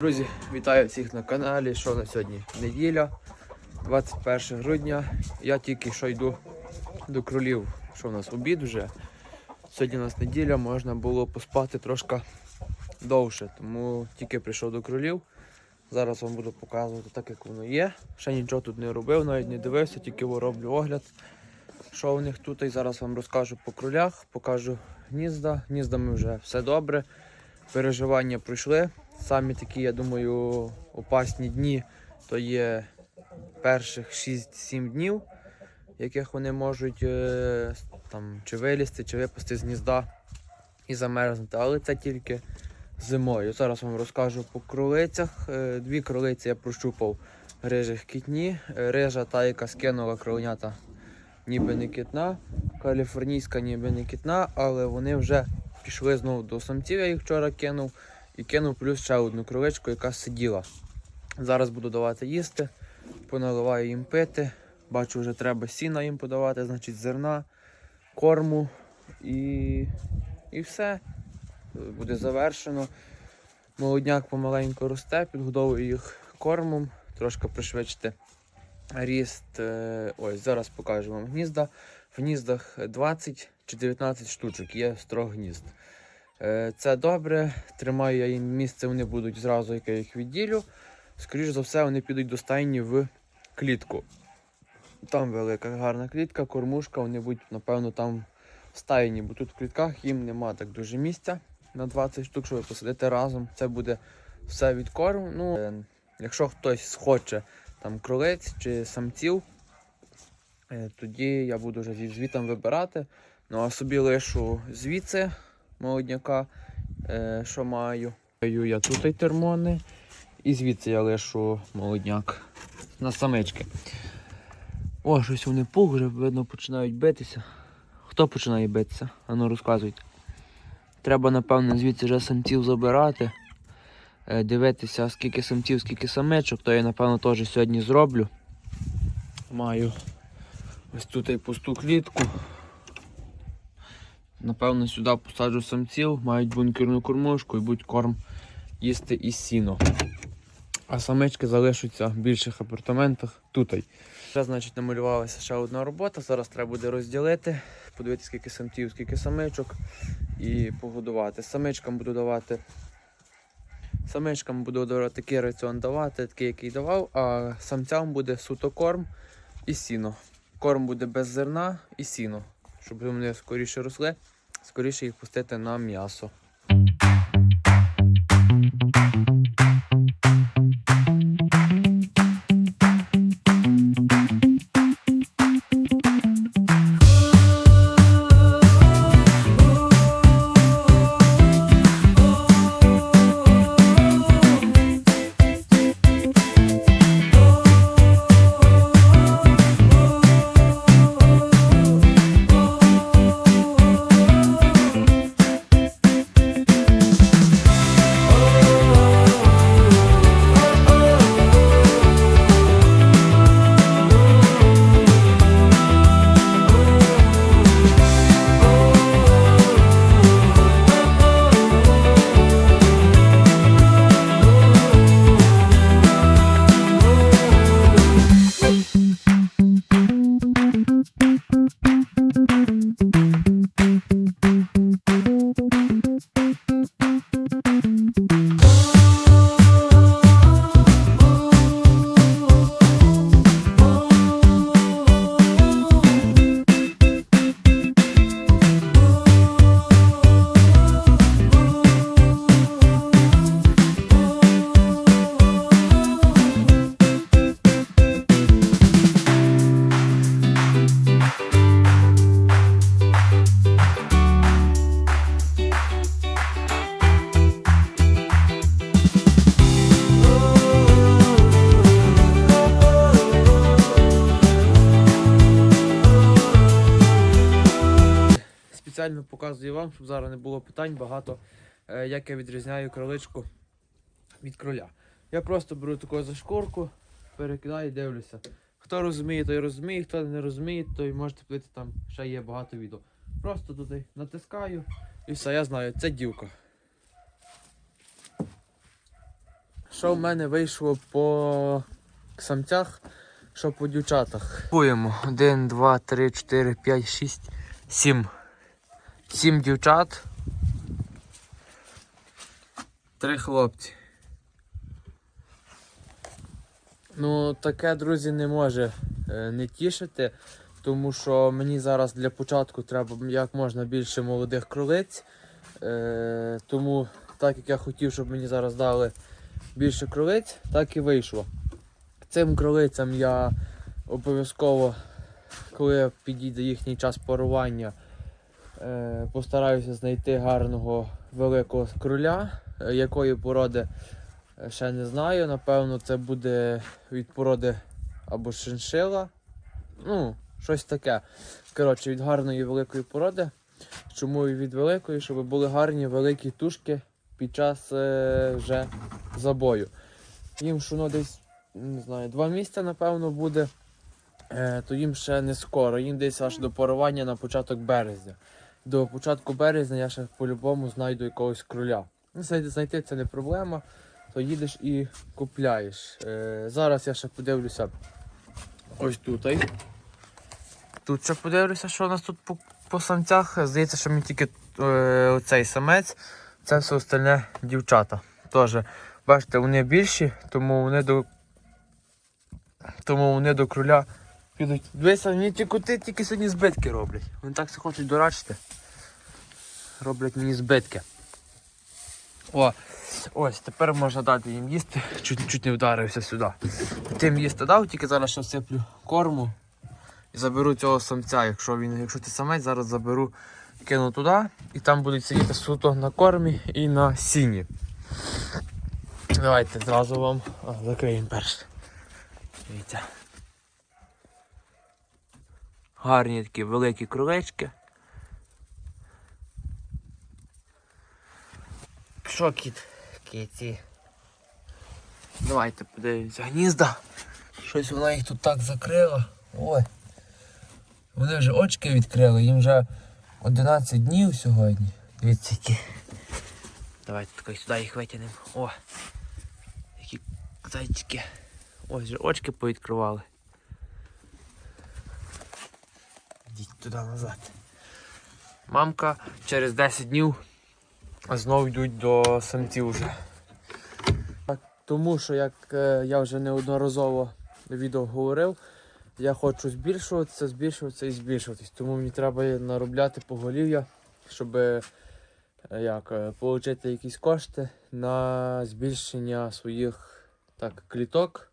Друзі, вітаю всіх на каналі. Що на сьогодні? Неділя, 21 грудня. Я тільки що йду до кролів. Що в нас обід вже. Сьогодні у нас неділя, можна було поспати трошки довше, тому тільки прийшов до кролів. Зараз вам буду показувати так, як воно є. Ще нічого тут не робив, навіть не дивився, тільки роблю огляд. Що у них тут, і зараз вам розкажу по кролях, покажу гнізда. Гніздами вже все добре. Переживання пройшли. Самі такі, я думаю, опасні дні то є перших 6-7 днів, яких вони можуть е, там, чи вилізти, чи випасти з гнізда і замерзнути. Але це тільки зимою. Зараз вам розкажу по кролицях. Е, Дві кролиці я прощупав рижих кітні. Е, Рижа та, яка скинула кроленята, ніби не кітна, каліфорнійська ніби не кітна, але вони вже пішли знову до самців, я їх вчора кинув. І кинув плюс ще одну кроличку, яка сиділа. Зараз буду давати їсти, поналиваю їм пити. Бачу, вже треба сіна їм подавати, значить зерна, корму і, і все. Буде завершено. Молодняк помаленьку росте, підгодовую їх кормом, трошки пришвидшити ріст. Е, Ось зараз покажу вам гнізда. В гніздах 20 чи 19 штучок є з трьох гнізд. Е, Це добре. Тримаю я їм місце, вони будуть зразу, як я їх відділю. Скоріше за все, вони підуть до стайні в клітку. Там велика гарна клітка, кормушка, вони будуть, напевно, там в стайні, бо тут в клітках їм нема так дуже місця на 20 штук, щоб посадити разом. Це буде все від корму. Ну, е, якщо хтось схоче там кролиць чи самців, е, тоді я буду вже зі звітом вибирати. Ну а собі лишу звідси молодняка, е, що маю. Даю я тут і термони, і звідси я лишу молодняк на самички. О, щось вони пух вже видно починають битися. Хто починає битися? Ану розказуйте. Треба, напевно, звідси вже самців забирати. е, Дивитися, скільки самців, скільки самичок, то я, напевно, теж сьогодні зроблю. Маю ось тут і пусту клітку. Напевно, сюди посаджу самців, мають бункерну кормушку і будуть корм їсти і сіно. А самички залишаться в більших апартаментах тут. Вже, значить, намалювалася ще одна робота. Зараз треба буде розділити, подивитися, скільки самців, скільки самичок і погодувати. Самичкам буду давати. Самичкам буду такий раціон давати, такий, який давав, а самцям буде суто корм і сіно. Корм буде без зерна і сіно, щоб вони скоріше росли, скоріше їх пустити на м'ясо. Показую вам, щоб зараз не було питань багато, е, як я відрізняю кроличку від кроля. Я просто беру таку за шкурку, перекидаю і дивлюся. Хто розуміє, той розуміє, хто не розуміє, той можете плити там ще є багато відео. Просто туди натискаю і все, я знаю, це дівка. що в мене вийшло по самцях, що по дівчатах. Куємо. 1, 2, 3, 4, 5, 6, 7. 7 дівчат. Три хлопці. Ну, таке, друзі, не може е, не тішити, тому що мені зараз для початку треба як можна більше молодих кролиць. Е, тому, так як я хотів, щоб мені зараз дали більше кролиць, так і вийшло. Цим кролицям я обов'язково, коли підійде їхній час парування, постараюся знайти гарного великого кроля, е, якої породи е, ще не знаю. Напевно, це буде від породи або шиншила. Ну, щось таке. Коротше, від гарної великої породи. Чому і від великої, щоб були гарні великі тушки під час е, вже забою. Їм ну, десь не знаю, два місяці, напевно, буде, е, то їм ще не скоро. Їм десь аж до парування на початок березня. До початку березня я ще по-любому знайду якогось кроля. Ну, знайти, це не проблема, то їдеш і купляєш. Е, зараз я ще подивлюся ось тут. Тут ще подивлюся, що у нас тут по, по самцях. Здається, що мені тільки е, оцей самець, це все остальне дівчата. Теж, бачите, вони більші, тому вони до. Тому вони до кроля підуть. Дивися, мені ті коти тільки сьогодні збитки роблять. Вони так все хочуть дорачити. Роблять мені збитки. О, ось, тепер можна дати їм їсти. Чуть, чуть не вдарився сюди. Тим їсти дав, тільки зараз ще всиплю корму. І заберу цього самця, якщо він, якщо ти самець, зараз заберу, кину туди і там будуть сидіти суто на кормі і на сіні. Давайте зразу вам закриємо перше. Дивіться. Гарні такі великі кролички. Що кіт? Кіті. Давайте подивимося. Гнізда. Щось вона їх тут так закрила. Ой. Вони вже очки відкрили, їм вже 11 днів сьогодні. Дивіться які. Давайте тако сюди їх витягнемо. О! Які зайчики. Ось вже очки повідкривали. Йдіть туди назад. Мамка через 10 днів знову йдуть до самців вже. Тому що, як е, я вже неодноразово відео говорив, я хочу збільшуватися, збільшуватися і збільшуватись. Тому мені треба наробляти поголів'я, щоб е, як, е, отримати якісь кошти на збільшення своїх так, кліток,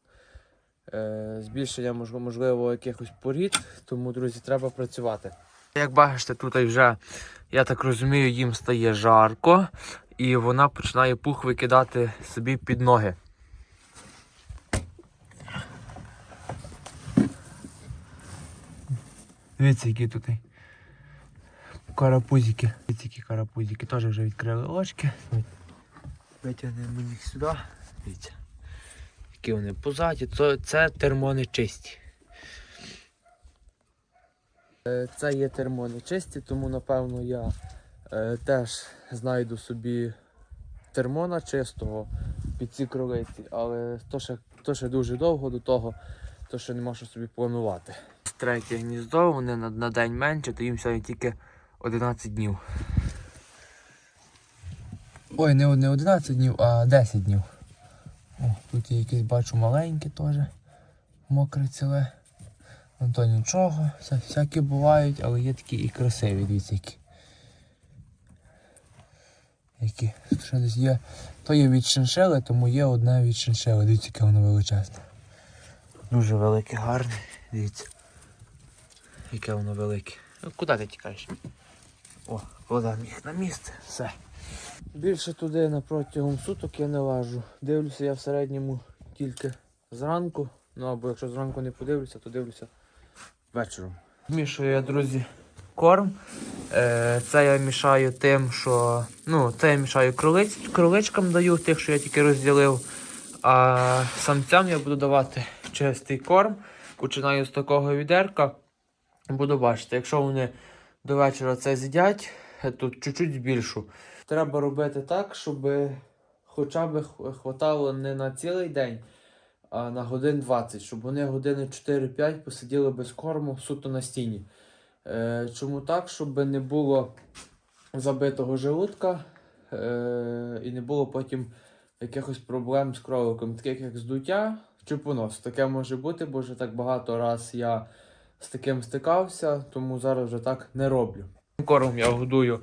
збільшення можливо якихось порід. Тому, друзі, треба працювати. Як бачите, тут вже, я так розумію, їм стає жарко і вона починає пух викидати собі під ноги. Дивіться, які тут карапузики. Дивіться, які карапузики теж вже відкрили очки. Витягнемо їх сюди. Дивіться. Які вони позаді. Це, це термони чисті. Е, Це є термони чисті, тому напевно я е, теж знайду собі термона чистого під ці кролиці, але то ще, то ще дуже довго до того, то ще нема що собі планувати. Третє гніздо, вони на, на день менше, то їм сьогодні тільки 11 днів. Ой, не, не 11 днів, а 10 днів. Тут є якісь бачу маленькі теж. Мокре ціле. Ну то нічого, вся- всякі бувають, але є такі і красиві, дивіться які. Які. Ще десь є. То є від шиншели, тому є одне від шиншели. Дивіться, яке воно величезне. Дуже велике, гарне. Дивіться. Яке воно велике. Ну, куди ти тікаєш? О, кладемо їх на місце. Все. Більше туди на протягом суток я не лажу. Дивлюся я в середньому тільки зранку. Ну або якщо зранку не подивлюся, то дивлюся вечором. Мішаю я, друзі, корм. Е, Це я мішаю тим, що. Ну, це я мішаю кролиць, кроличкам даю, тих, що я тільки розділив. А самцям я буду давати чистий корм. Починаю з такого відерка. Буду бачити, якщо вони до вечора це з'їдять, то чуть-чуть збільшу. Треба робити так, щоб хоча б хватало не на цілий день, а на годин 20, щоб вони години 4-5 посиділи без корму суто на стіні. Е, чому так? Щоб не було забитого желудка е, і не було потім якихось проблем з кроликом, таких як здуття чи понос. Таке може бути, бо вже так багато раз я з таким стикався, тому зараз вже так не роблю. Корм я годую.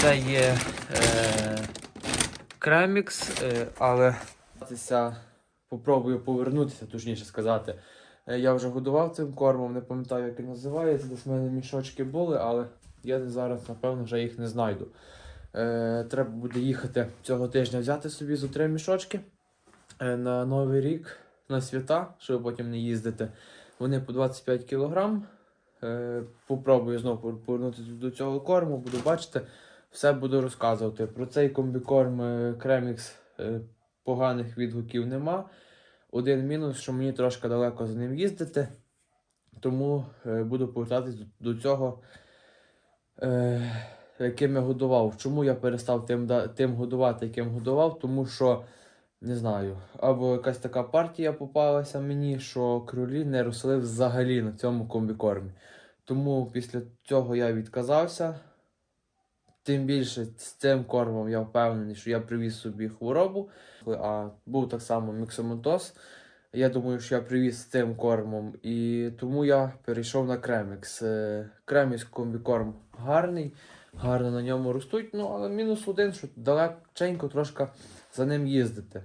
Це є е, кремікс, е, але попробую повернутися, точніше сказати. Е, Я вже годував цим кормом, не пам'ятаю, як він називається. Десь в мене мішочки були, але я зараз, напевно, вже їх не знайду. Е, треба буде їхати цього тижня взяти собі зо три мішочки е, на Новий рік, на свята, щоб потім не їздити. Вони по 25 кг. Е, попробую знову повернутися до цього корму, буду бачити, все буду розказувати. Про цей комбікорм е, Кремікс е, поганих відгуків нема. Один мінус, що мені трошки далеко за ним їздити, тому буду повертатись до, цього, яким я годував. Чому я перестав тим, тим годувати, яким годував? Тому що, не знаю, або якась така партія попалася мені, що кролі не росли взагалі на цьому комбікормі. Тому після цього я відказався. Тим більше з цим кормом я впевнений, що я привіз собі хворобу, а був так само міксомонтоз. Я думаю, що я привіз з цим кормом, і тому я перейшов на кремікс. Е, Кремікс комбікорм гарний, гарно на ньому ростуть, ну але мінус один, що далеченько трошки за ним їздити.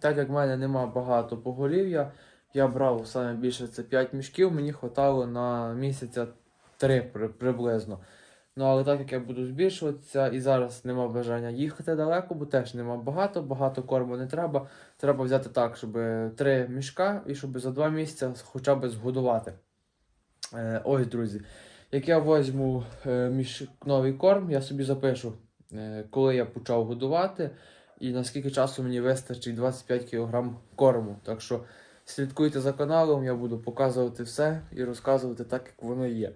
Так як в мене нема багато поголів'я, я брав саме більше це 5 мішків, мені хватало на місяця 3 приблизно. Ну, але так як я буду збільшуватися і зараз нема бажання їхати далеко, бо теж нема багато, багато корму не треба. Треба взяти так, щоб 3 мішка і щоб за 2 місяці хоча б згодувати. Е, ось, друзі. Як я возьму е, міш... новий корм, я собі запишу, е, коли я почав годувати і наскільки часу мені вистачить 25 кг корму. Так що слідкуйте за каналом, я буду показувати все і розказувати так, як воно є.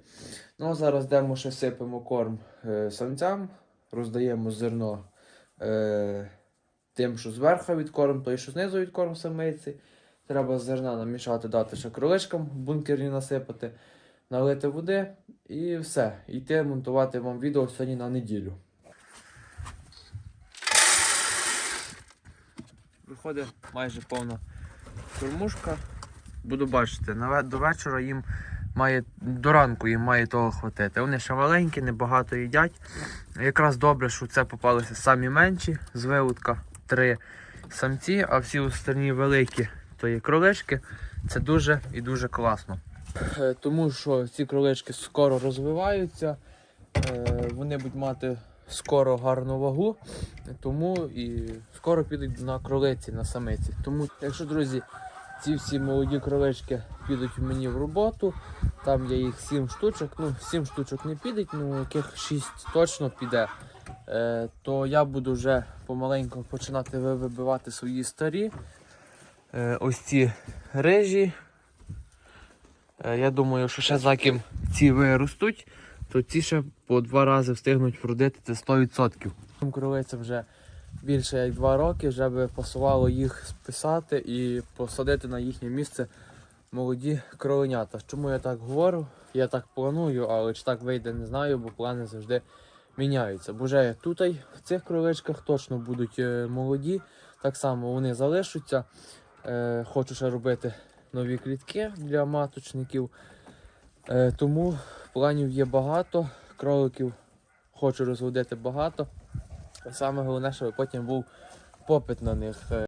Ну а зараз йдемо ще сипемо корм е, самцям, роздаємо зерно е, тим, що зверху від корм, той, що знизу від корм самиці. Треба зерна намішати, дати ще кроличкам в бункері насипати, налити води і все. Йти монтувати вам відео сьогодні на неділю. Виходить майже повна кормушка. Буду бачити, до вечора їм має до ранку їм має того хватити. Вони ще маленькі, небагато їдять. Якраз добре, що це попалися самі менші з вилутка три самці, а всі остальні великі то є кролички. Це дуже і дуже класно. Е, Тому що ці кролички скоро розвиваються, е, вони будуть мати скоро гарну вагу, тому і скоро підуть на кролиці, на самиці. Тому, якщо, друзі, ці всі молоді кролички підуть мені в роботу. Там є їх 7 штучок. Ну, 7 штучок не підуть, ну яких 6 точно піде. Е, то я буду вже помаленьку починати вибивати свої старі. Е, ось ці рижі. Е, я думаю, що ще за ким ці виростуть, то ці ще по два рази встигнуть вродити це 100%. Цим кролицям вже більше як два роки, вже би пасувало їх списати і посадити на їхнє місце молоді кроленята. Чому я так говорю? Я так планую, але чи так вийде, не знаю, бо плани завжди міняються. Бо вже тут в цих кроличках точно будуть е, молоді, так само вони залишаться. Е, хочу ще робити нові клітки для маточників. Е, тому планів є багато, кроликів хочу розводити багато. Саме головне, щоб потім був попит на них.